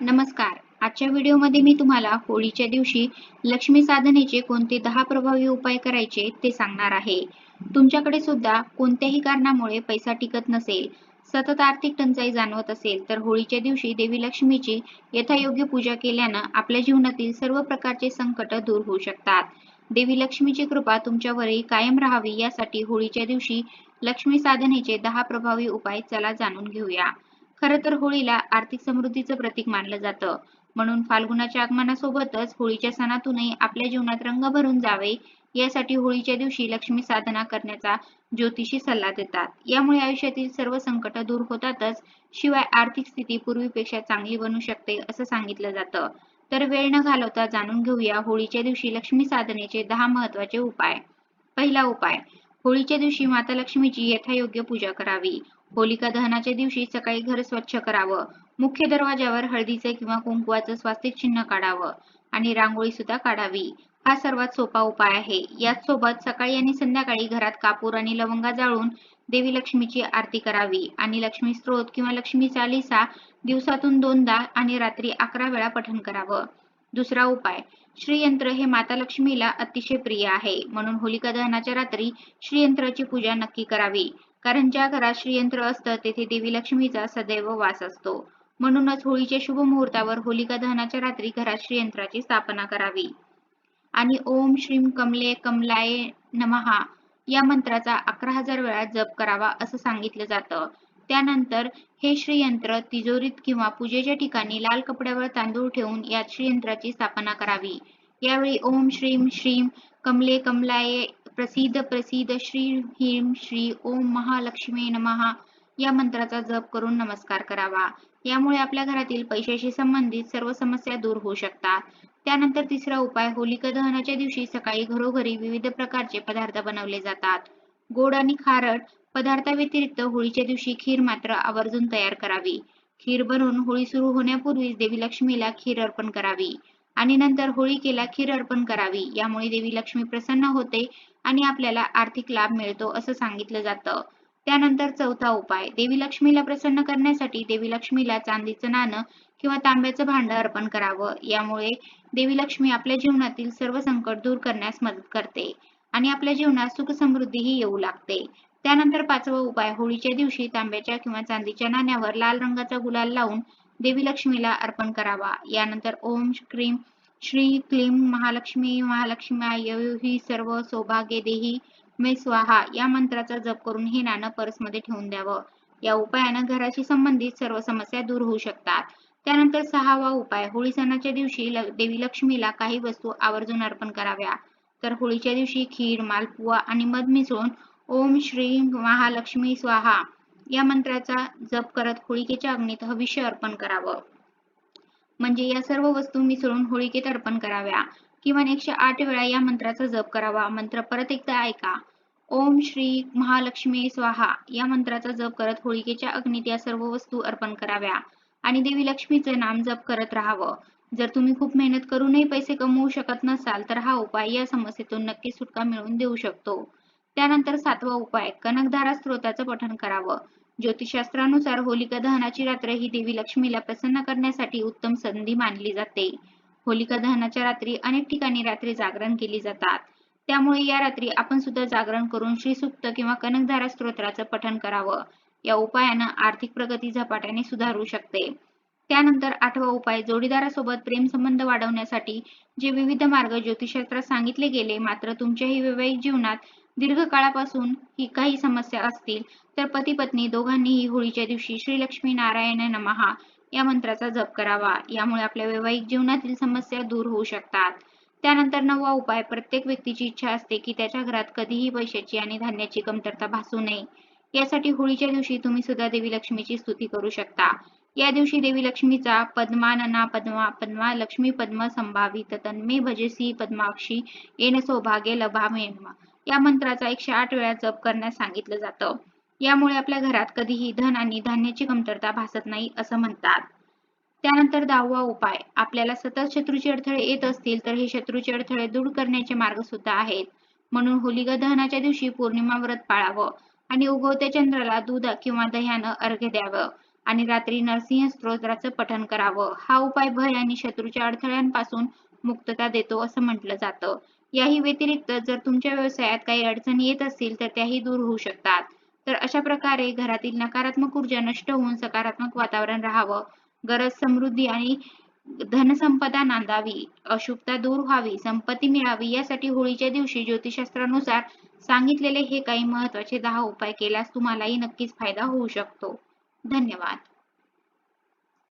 नमस्कार. आजच्या व्हिडिओमध्ये मी तुम्हाला होळीच्या दिवशी लक्ष्मी साधनेचे कोणते दहा प्रभावी उपाय करायचे ते सांगणार आहे. तुमच्याकडे सुद्धा कोणत्याही कारणामुळे पैसा टिकत नसेल सतत आर्थिक टंचाई जाणवत असेल तर होळीच्या दिवशी देवी लक्ष्मीची यथायोग्य पूजा केल्यानं आपल्या जीवनातील सर्व प्रकारचे संकट दूर होऊ शकतात. देवी लक्ष्मीची कृपा तुमच्यावरही कायम राहावी यासाठी होळीच्या दिवशी लक्ष्मी साधनेचे दहा प्रभावी उपाय चला जाणून घेऊया. खरं तर होळीला आर्थिक समृद्धीचं प्रतीक मानलं जातं. म्हणून फाल्गुनाच्या आगमनासोबतच होळीच्या सणातूनही आपल्या जीवनात रंग भरून जावे यासाठी होळीच्या दिवशी लक्ष्मी साधना करण्याचा ज्योतिषी सल्ला देतात. यामुळे आयुष्यातील सर्व संकट दूर होतातच शिवाय आर्थिक स्थिती पूर्वीपेक्षा चांगली बनू शकते असं सांगितलं जातं. तर वेळ न घालवता जाणून घेऊया होळीच्या दिवशी लक्ष्मी साधनेचे दहा महत्त्वाचे उपाय. पहिला उपाय होळीच्या दिवशी माता लक्ष्मीची यथायोग्य पूजा करावी. होलिका दहनाच्या दिवशी सकाळी घर स्वच्छ करावं. मुख्य दरवाजावर हळदीचे किंवा कुंकवाचं स्वास्तिक चिन्ह काढावं आणि रांगोळी सुद्धा काढावी. हा सर्वात सोपा उपाय आहे. याच सोबत सकाळी आणि संध्याकाळी घरात कापूर आणि लवंगा जाळून देवी लक्ष्मीची आरती करावी आणि लक्ष्मी स्त्रोत किंवा लक्ष्मी चालिसा दिवसातून दोनदा आणि रात्री अकरा वेळा पठण करावं. दुसरा उपाय श्रीयंत्र हे माता लक्ष्मीला अतिशय प्रिय आहे. म्हणून होलिका दहनाच्या रात्री श्रीयंत्राची पूजा नक्की करावी. कारण ज्या घरात श्रीयंत्र असतं तेथे देवी लक्ष्मीचा सदैव वास असतो. म्हणूनच होळीच्या शुभ मुहूर्तावर होलिका दहनाच्या रात्री घरात श्रीयंत्राची स्थापना करावी. आणि ओम श्रीम कमले कमलाय नमहा या मंत्राचा अकरा हजार वेळा जप करावा असं सांगितलं जातं. त्यानंतर हे श्रीयंत्र तिजोरीत किंवा पूजेच्या ठिकाणी लाल कपड्यावर तांदूळ ठेवून यात श्रीयंत्राची स्थापना करावी. यावेळी ओम श्रीम श्रीम कमले कमलाय प्रसिद्ध प्रसिद्ध श्री ह्रीम श्री ओम महालक्ष्मी नमहा या मंत्राचा जप करून नमस्कार करावा. यामुळे आपल्या घरातील पैशाशी संबंधित सर्व समस्या दूर होऊ शकतात. त्यानंतर तिसरा उपाय होलिका दहनाच्या दिवशी सकाळी घरोघरी विविध प्रकारचे पदार्थ बनवले जातात. गोड आणि खारट पदार्थाव्यतिरिक्त होळीच्या दिवशी खीर मात्र आवर्जून तयार करावी. खीर बनवून होळी सुरू होण्यापूर्वीच देवी लक्ष्मीला खीर अर्पण करावी. आणि नंतर होळिकेला खीर अर्पण करावी. यामुळे देवी लक्ष्मी प्रसन्न होते आणि आपल्याला आर्थिक लाभ मिळतो असं सांगितलं जातं. त्यानंतर चौथा उपाय देवी लक्ष्मीला प्रसन्न करण्यासाठी देवी लक्ष्मीला चांदीचं नाणं किंवा तांब्याचं भांड अर्पण करावं. यामुळे देवी लक्ष्मी आपल्या जीवनातील सर्व संकट दूर करण्यास मदत करते आणि आपल्या जीवनात सुख समृद्धीही येऊ लागते. त्यानंतर पाचवा उपाय होळीच्या दिवशी तांब्याच्या किंवा चांदीच्या नाण्यावर लाल रंगाचा गुलाल लावून देवी लक्ष्मीला अर्पण करावा. यानंतर ओम क्रीम श्री क्लीम महालक्ष्मी महालक्ष्मी ही सर्व सौभाग्य देही मे स्वाहा. या मंत्राचा जप करून हे नाणं पर्समध्ये ठेवून द्यावं. या उपायानं घराशी संबंधित सर्व समस्या दूर होऊ शकतात. त्यानंतर सहावा उपाय होळी सणाच्या दिवशी देवी लक्ष्मीला काही वस्तू आवर्जून अर्पण कराव्या. तर होळीच्या दिवशी खीर मालपुवा आणि मध मिसळून ओम श्री महालक्ष्मी स्वाहा. या मंत्राचा जप करत होळिकेच्या अग्नीत हविष्य अर्पण करावं. म्हणजे या सर्व वस्तू मिसळून होळिकेत अर्पण कराव्या. किमान एकशे आठ वेळा या मंत्राचा जप करावा. मंत्र परत एकदा ऐका. ओम श्री महालक्ष्मी स्वाहा. या मंत्राचा जप करत होळिकेच्या अग्नीत या सर्व वस्तू अर्पण कराव्या. आणि देवी लक्ष्मीचे नाम जप करत राहावं. जर तुम्ही खूप मेहनत करूनही पैसे कमवू शकत नसाल तर हा उपाय या समस्येतून नक्की सुटका मिळवून देऊ शकतो. त्यानंतर सातवा उपाय कनकधारा स्त्रोताचं पठण करावं. ज्योतिषशास्त्रानुसार होलिका दहनाची रात्र ही देवी लक्ष्मीला प्रसन्न करण्यासाठी उत्तम संधी मानली जाते. होलिका दहनाच्या रात्री अनेक ठिकाणी रात्री जागरण केली जातात. त्यामुळे या रात्री आपण सुद्धा जागरण करून श्रीसुक्त किंवा कनकधारा स्तोत्राचं पठण करावं. या उपायानं आर्थिक प्रगती झपाट्याने सुधारू शकते. त्यानंतर आठवा उपाय जोडीदारासोबत प्रेम संबंध वाढवण्यासाठी जे विविध मार्ग ज्योतिषशास्त्रात सांगितले गेले मात्र तुमच्याही वैवाहिक जीवनात दीर्घकाळापासून ही काही समस्या असतील तर पती पत्नी दोघांनीही होळीच्या दिवशी श्री लक्ष्मी नारायण नमहा या मंत्राचा जप करावा. यामुळे आपल्या वैवाहिक जीवनातील समस्या दूर होऊ शकतात. त्यानंतर नववा उपाय प्रत्येक व्यक्तीची इच्छा असते की त्याच्या घरात कधीही पैशाची आणि धान्याची कमतरता भासू नये. यासाठी होळीच्या दिवशी तुम्ही सुद्धा देवी लक्ष्मीची स्तुती करू शकता. या दिवशी देवी लक्ष्मीचा पद्मानना पद्मा पद्मा लक्ष्मी पद्म संभावित तन्मे भजसी पद्माक्षी येन सौभाग्य लभामेम या मंत्राचा एकशे आठ वेळा जप करण्यास सांगितलं जातं. यामुळे आपल्या घरात कधीही धन आणि धान्याची कमतरता भासत नाही असं म्हणतात. त्यानंतर दहावा उपाय आपल्याला सतत शत्रूचे अडथळे येत असतील तर हे शत्रूचे अडथळे दूर करण्याचे मार्ग सुद्धा आहेत. म्हणून होलिका दहनाच्या दिवशी पौर्णिमा व्रत पाळावं आणि उगवत्या चंद्राला दूध किंवा दह्यानं अर्घ्य द्यावं आणि रात्री नरसिंह स्तोत्राचं पठण करावं. हा उपाय भय आणि शत्रूच्या अडथळ्यांपासून मुक्तता देतो असं म्हटलं जातं. याही व्यतिरिक्त जर तुमच्या व्यवसायात काही अडचणी येत असतील तर त्याही दूर होऊ शकतात. तर अशा प्रकारे घरातील नकारात्मक ऊर्जा नष्ट होऊन सकारात्मक वातावरण राहावं. गरज समृद्धी आणि धनसंपदा नांदावी. अशुभता दूर व्हावी. संपत्ती मिळावी. यासाठी होळीच्या दिवशी ज्योतिषशास्त्रानुसार सांगितलेले हे काही महत्त्वाचे दहा उपाय केल्यास तुम्हालाही नक्कीच फायदा होऊ शकतो. धन्यवाद.